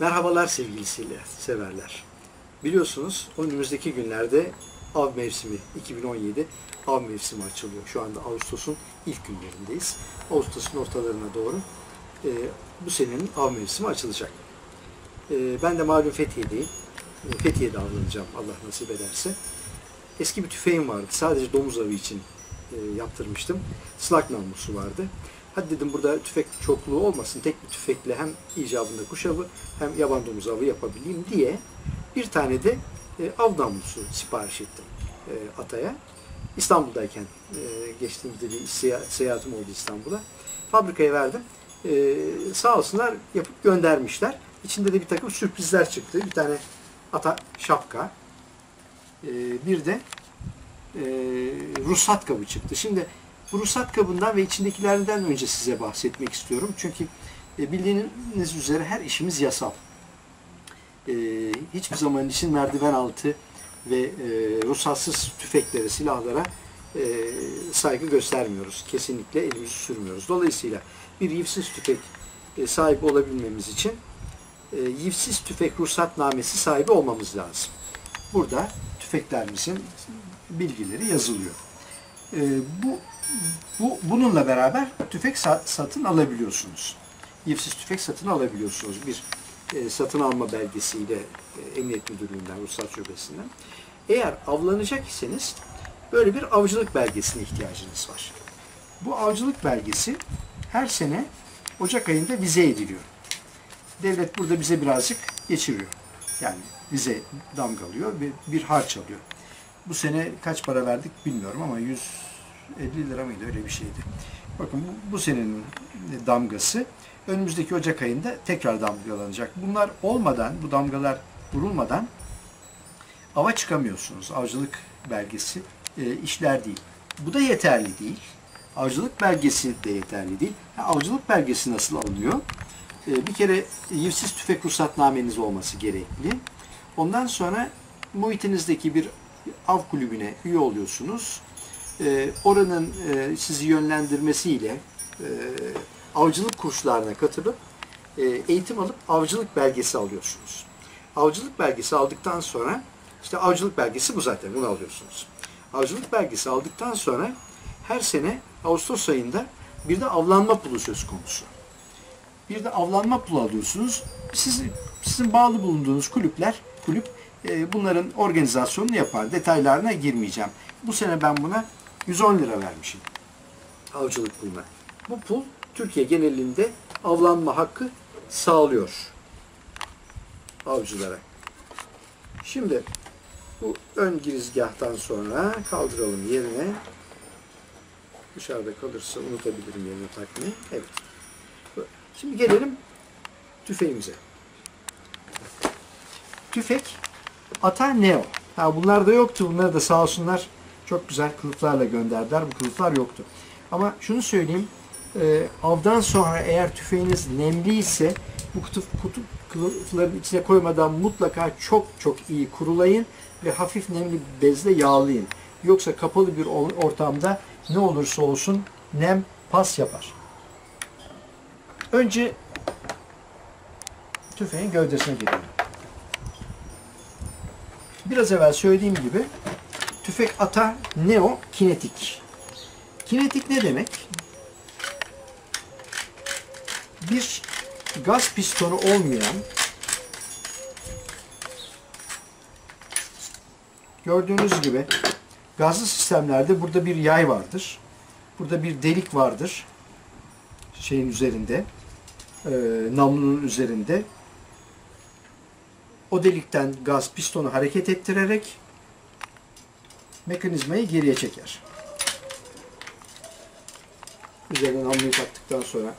Merhabalar sevgili severler. Biliyorsunuz önümüzdeki günlerde av mevsimi 2017 av mevsimi açılıyor. Şu anda Ağustos'un ilk günlerindeyiz. Ağustos'un ortalarına doğru e, bu senenin av mevsimi açılacak. E, ben de malum Fethiye'deyim. E, Fethiye'de avlanacağım Allah nasip ederse. Eski bir tüfeğim vardı. Sadece domuz avı için e, yaptırmıştım. Slak namlusu vardı. Hadi dedim burada tüfek çokluğu olmasın. Tek bir tüfekle hem icabında kuş avı hem yaban domuz avı yapabileyim diye bir tane de e, av namlusu sipariş ettim e, Atay'a. İstanbul'dayken e, geçtiğimizde bir seyahat, seyahatim oldu İstanbul'a. Fabrikaya verdim. E, sağ olsunlar yapıp göndermişler. İçinde de bir takım sürprizler çıktı. Bir tane ata şapka, e, bir de e, ruhsat kabı çıktı. Şimdi bu ruhsat kabından ve içindekilerden önce size bahsetmek istiyorum. Çünkü e, bildiğiniz üzere her işimiz yasal. E, hiçbir zaman için merdiven altı ve e, ruhsatsız tüfeklere, silahlara e, saygı göstermiyoruz. Kesinlikle elimizi sürmüyoruz. Dolayısıyla bir yivsiz tüfek sahibi olabilmemiz için yivsiz tüfek ruhsatnamesi sahibi olmamız lazım. Burada tüfeklerimizin bilgileri yazılıyor. Bu, bu bununla beraber tüfek satın alabiliyorsunuz. Yivsiz tüfek satın alabiliyorsunuz. Bir e, satın alma belgesiyle e, Emniyet Müdürlüğü'nden, Ruhsat Şubesi'nden. Eğer avlanacak iseniz böyle bir avcılık belgesine ihtiyacınız var. Bu avcılık belgesi her sene Ocak ayında vize ediliyor. Devlet burada bize birazcık geçiriyor. Yani vize damgalıyor ve bir harç alıyor. Bu sene kaç para verdik bilmiyorum ama 150 lira mıydı öyle bir şeydi. Bakın bu, bu senenin damgası önümüzdeki Ocak ayında tekrar damgalanacak. Bunlar olmadan, bu damgalar vurulmadan ava çıkamıyorsunuz. Avcılık belgesi e, işler değil. Bu da yeterli değil. Avcılık belgesi de yeterli değil. Ha, avcılık belgesi nasıl alınıyor? E, bir kere yivsiz tüfek ruhsatnameniz olması gerekli. Ondan sonra muhitinizdeki bir av kulübüne üye oluyorsunuz. E, oranın e, sizi yönlendirmesiyle e, avcılık kurslarına katılıp e, eğitim alıp avcılık belgesi alıyorsunuz. Avcılık belgesi aldıktan sonra işte avcılık belgesi bu zaten bunu alıyorsunuz. Avcılık belgesi aldıktan sonra her sene Ağustos ayında bir de avlanma pulu söz konusu. Bir de avlanma pulu alıyorsunuz. Siz, sizin bağlı bulunduğunuz kulüpler, kulüp e, bunların organizasyonunu yapar. Detaylarına girmeyeceğim. Bu sene ben buna 110 lira vermişim. Avcılık puluna. Bu pul Türkiye genelinde avlanma hakkı sağlıyor avcılara. Şimdi bu ön girizgahtan sonra kaldıralım yerine. Dışarıda kalırsa unutabilirim yerine takmayı. Evet. Şimdi gelelim tüfeğimize. Tüfek Ata Neo. Ha bunlar da yoktu. Bunları da sağ olsunlar çok güzel kılıflarla gönderdiler. Bu kılıflar yoktu. Ama şunu söyleyeyim. E, avdan sonra eğer tüfeğiniz nemli ise bu kutu, kutu kılıfların içine koymadan mutlaka çok çok iyi kurulayın ve hafif nemli bezle yağlayın. Yoksa kapalı bir ortamda ne olursa olsun nem pas yapar. Önce tüfeğin gövdesine gelelim. Biraz evvel söylediğim gibi tüfek ata neo kinetik. Kinetik ne demek? Bir gaz pistonu olmayan gördüğünüz gibi gazlı sistemlerde burada bir yay vardır. Burada bir delik vardır. Şeyin üzerinde. E, namlunun üzerinde. O delikten gaz pistonu hareket ettirerek mekanizmayı geriye çeker. Üzerine namluyu taktıktan sonra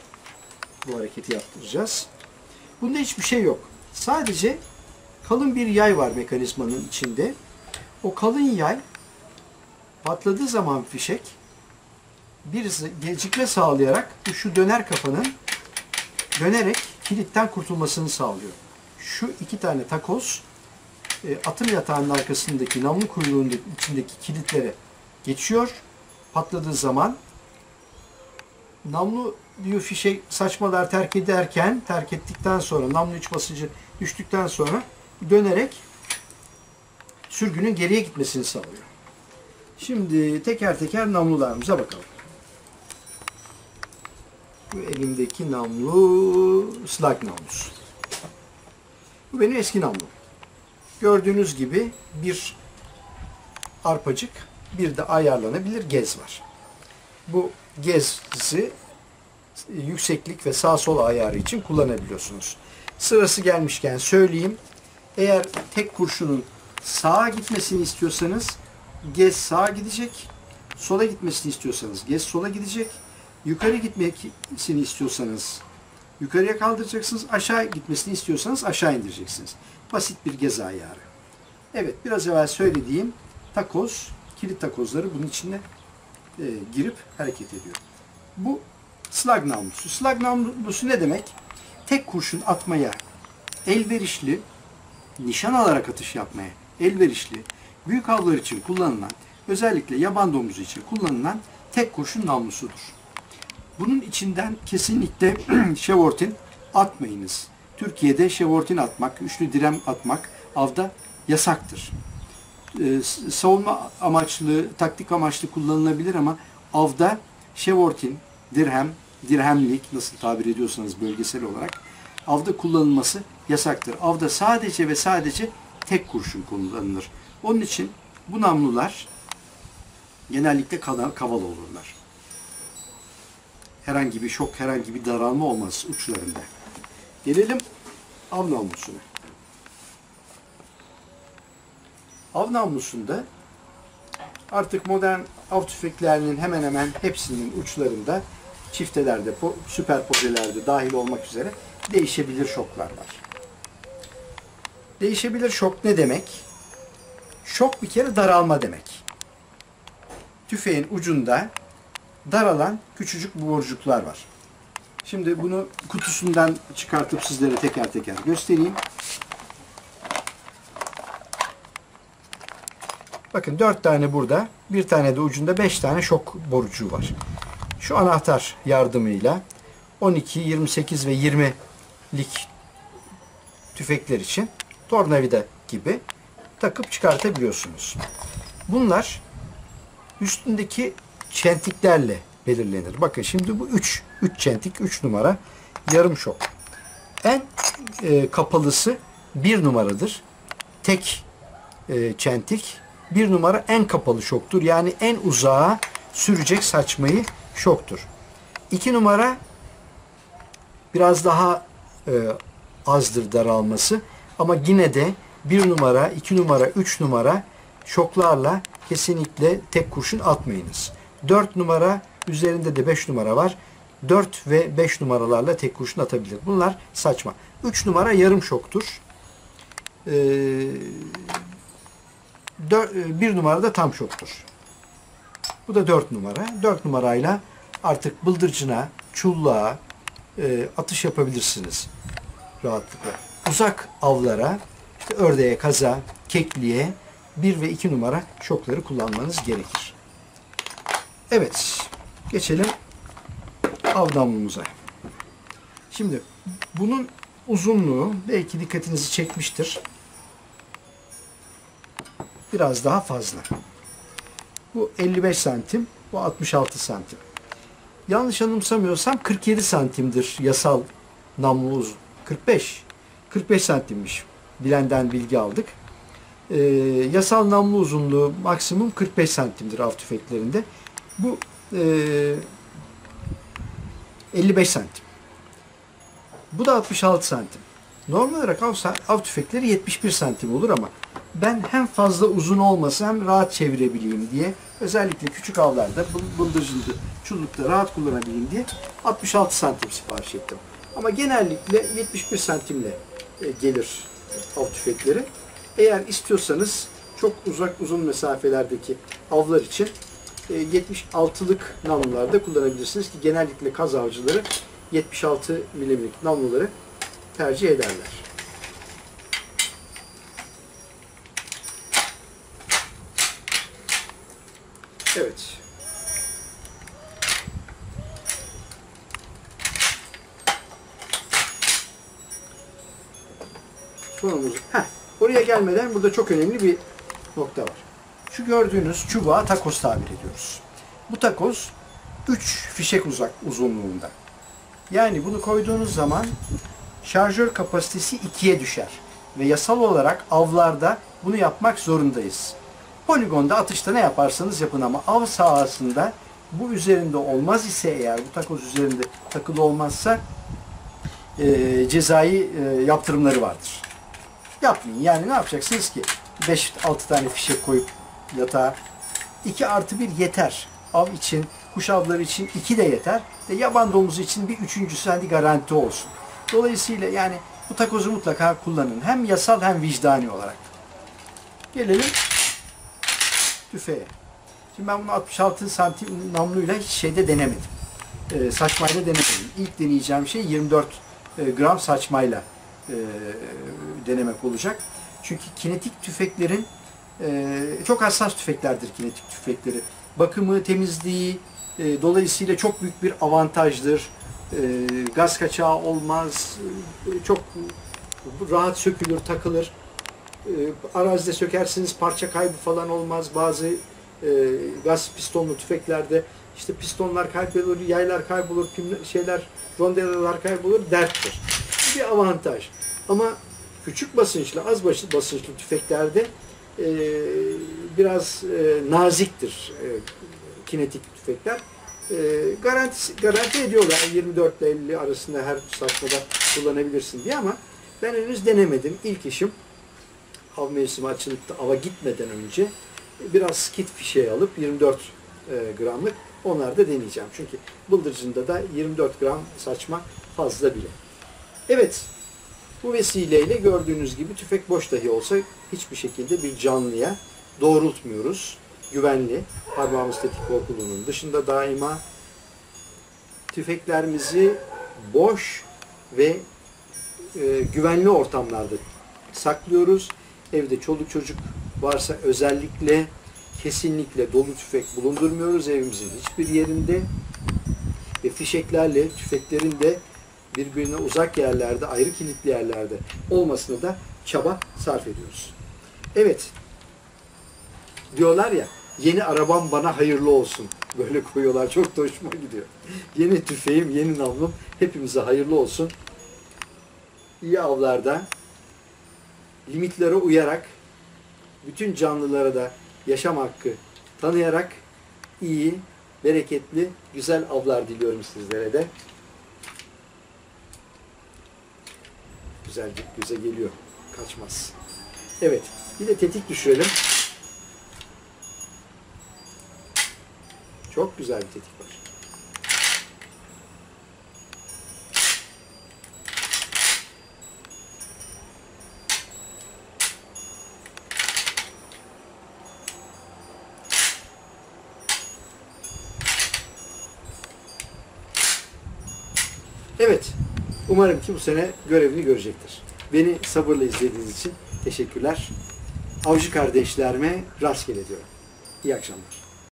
bu hareketi yaptıracağız. Bunda hiçbir şey yok. Sadece kalın bir yay var mekanizmanın içinde. O kalın yay patladığı zaman fişek bir gecikme sağlayarak şu döner kafanın dönerek kilitten kurtulmasını sağlıyor. Şu iki tane takoz e, atım yatağının arkasındaki namlu kuyruğunun içindeki kilitlere geçiyor. Patladığı zaman namlu diyor fişek saçmalar terk ederken, terk ettikten sonra, namlu iç basıncı düştükten sonra dönerek sürgünün geriye gitmesini sağlıyor. Şimdi teker teker namlularımıza bakalım. Bu elimdeki namlu slag namlusu. Bu benim eski namlum. Gördüğünüz gibi bir arpacık, bir de ayarlanabilir gez var. Bu gezi yükseklik ve sağ sol ayarı için kullanabiliyorsunuz. Sırası gelmişken söyleyeyim. Eğer tek kurşunun sağa gitmesini istiyorsanız gez sağa gidecek. Sola gitmesini istiyorsanız gez sola gidecek. Yukarı gitmesini istiyorsanız yukarıya kaldıracaksınız. Aşağı gitmesini istiyorsanız aşağı indireceksiniz. Basit bir gez ayarı. Evet biraz evvel söylediğim takoz, kilit takozları bunun içine e, girip hareket ediyor. Bu slag namlusu. Slag namlusu ne demek? Tek kurşun atmaya elverişli, nişan alarak atış yapmaya elverişli, büyük avlar için kullanılan, özellikle yaban domuzu için kullanılan tek kurşun namlusudur. Bunun içinden kesinlikle şevortin atmayınız. Türkiye'de şevortin atmak, üçlü direm atmak avda yasaktır. Ee, savunma amaçlı, taktik amaçlı kullanılabilir ama avda şevortin, dirhem, dirhemlik nasıl tabir ediyorsanız bölgesel olarak avda kullanılması yasaktır. Avda sadece ve sadece tek kurşun kullanılır. Onun için bu namlular genellikle kaval olurlar. Herhangi bir şok, herhangi bir daralma olmaz uçlarında. Gelelim av namlusuna. Av namlusunda artık modern av tüfeklerinin hemen hemen hepsinin uçlarında çiftelerde, süperpozelerde dahil olmak üzere değişebilir şoklar var. Değişebilir şok ne demek? Şok bir kere daralma demek. Tüfeğin ucunda daralan küçücük borucuklar var. Şimdi bunu kutusundan çıkartıp sizlere teker teker göstereyim. Bakın dört tane burada, bir tane de ucunda beş tane şok borucuğu var. Şu anahtar yardımıyla 12, 28 ve 20'lik tüfekler için tornavida gibi takıp çıkartabiliyorsunuz. Bunlar üstündeki çentiklerle belirlenir. Bakın şimdi bu 3 3 çentik 3 numara yarım şok. En e, kapalısı 1 numaradır. Tek e, çentik 1 numara en kapalı şoktur. Yani en uzağa sürecek saçmayı şoktur. 2 numara biraz daha e, azdır daralması ama yine de 1 numara, 2 numara, 3 numara şoklarla kesinlikle tek kurşun atmayınız. 4 numara üzerinde de 5 numara var. 4 ve 5 numaralarla tek kurşun atabilir. Bunlar saçma. 3 numara yarım şoktur. Ee, 4, 1 numara da tam şoktur. Bu da 4 numara. 4 numarayla artık bıldırcına, çulluğa e, atış yapabilirsiniz rahatlıkla. Uzak avlara, işte ördeğe, kaza, kekliğe 1 ve 2 numara şokları kullanmanız gerekir. Evet, geçelim av namlumuza. Şimdi bunun uzunluğu belki dikkatinizi çekmiştir. Biraz daha fazla. Bu 55 santim, bu 66 santim. Yanlış anımsamıyorsam 47 santimdir yasal namlu uzun. 45. 45 santimmiş. Bilenden bilgi aldık. Ee, yasal namlu uzunluğu maksimum 45 santimdir av tüfeklerinde. Bu 55 santim. Bu da 66 santim. Normal olarak av, av tüfekleri 71 santim olur ama ben hem fazla uzun olmasa hem rahat çevirebileyim diye özellikle küçük avlarda bıldırcında, çullukta rahat kullanabileyim diye 66 santim sipariş ettim. Ama genellikle 71 santimle e, gelir av tüfekleri. Eğer istiyorsanız çok uzak uzun mesafelerdeki avlar için e, 76'lık namlularda kullanabilirsiniz ki genellikle kaz avcıları 76 milimlik namluları tercih ederler. Evet. Sonumuz. Heh, oraya gelmeden burada çok önemli bir nokta var. Şu gördüğünüz çubuğa takoz tabir ediyoruz. Bu takoz 3 fişek uzak uzunluğunda. Yani bunu koyduğunuz zaman şarjör kapasitesi 2'ye düşer. Ve yasal olarak avlarda bunu yapmak zorundayız. Poligonda atışta ne yaparsanız yapın ama av sahasında bu üzerinde olmaz ise eğer bu takoz üzerinde takılı olmazsa e, cezai e, yaptırımları vardır. Yapmayın. Yani ne yapacaksınız ki? 5-6 tane fişek koyup yatağa 2 artı 1 yeter. Av için, kuş avları için 2 de yeter. Ve yaban domuzu için bir üçüncüsü hadi garanti olsun. Dolayısıyla yani bu takozu mutlaka kullanın. Hem yasal hem vicdani olarak. Gelelim tüfeğe. Şimdi ben bunu 66 santim namluyla hiç şeyde denemedim. Ee, saçmayla denemedim. İlk deneyeceğim şey 24 e, gram saçmayla e, denemek olacak. Çünkü kinetik tüfeklerin e, çok hassas tüfeklerdir kinetik tüfekleri. Bakımı, temizliği e, dolayısıyla çok büyük bir avantajdır. E, gaz kaçağı olmaz. E, çok rahat sökülür, takılır. E, arazide sökersiniz parça kaybı falan olmaz. Bazı e, gaz pistonlu tüfeklerde işte pistonlar kaybolur, yaylar kaybolur, şeyler, rondedalar kaybolur derttir. Bir avantaj. Ama küçük basınçlı, az basınçlı tüfeklerde e, biraz e, naziktir e, kinetik tüfekler. E, garanti, garanti ediyorlar 24 ile 50 arasında her saçmada kullanabilirsin diye ama ben henüz denemedim. İlk işim av mevsimi açılıp ava gitmeden önce biraz kit fişeği alıp 24 e, gramlık onları da deneyeceğim. Çünkü bıldırcında da 24 gram saçma fazla bile. Evet, bu vesileyle gördüğünüz gibi tüfek boş dahi olsa hiçbir şekilde bir canlıya doğrultmuyoruz. Güvenli, parmağımız tetik korkuluğunun dışında daima tüfeklerimizi boş ve e, güvenli ortamlarda saklıyoruz. Evde çoluk çocuk varsa özellikle kesinlikle dolu tüfek bulundurmuyoruz evimizin hiçbir yerinde. Ve fişeklerle tüfeklerin de birbirine uzak yerlerde, ayrı kilitli yerlerde olmasına da çaba sarf ediyoruz. Evet, diyorlar ya, yeni arabam bana hayırlı olsun. Böyle koyuyorlar, çok da hoşuma gidiyor. Yeni tüfeğim, yeni namlum hepimize hayırlı olsun. İyi avlarda, limitlere uyarak, bütün canlılara da yaşam hakkı tanıyarak iyi, bereketli, güzel avlar diliyorum sizlere de. Güzel, göze geliyor. Kaçmaz. Evet. Bir de tetik düşürelim. Çok güzel bir tetik var. Evet. Umarım ki bu sene görevini görecektir. Beni sabırla izlediğiniz için teşekkürler. Avcı kardeşlerime rastgele diyorum. İyi akşamlar.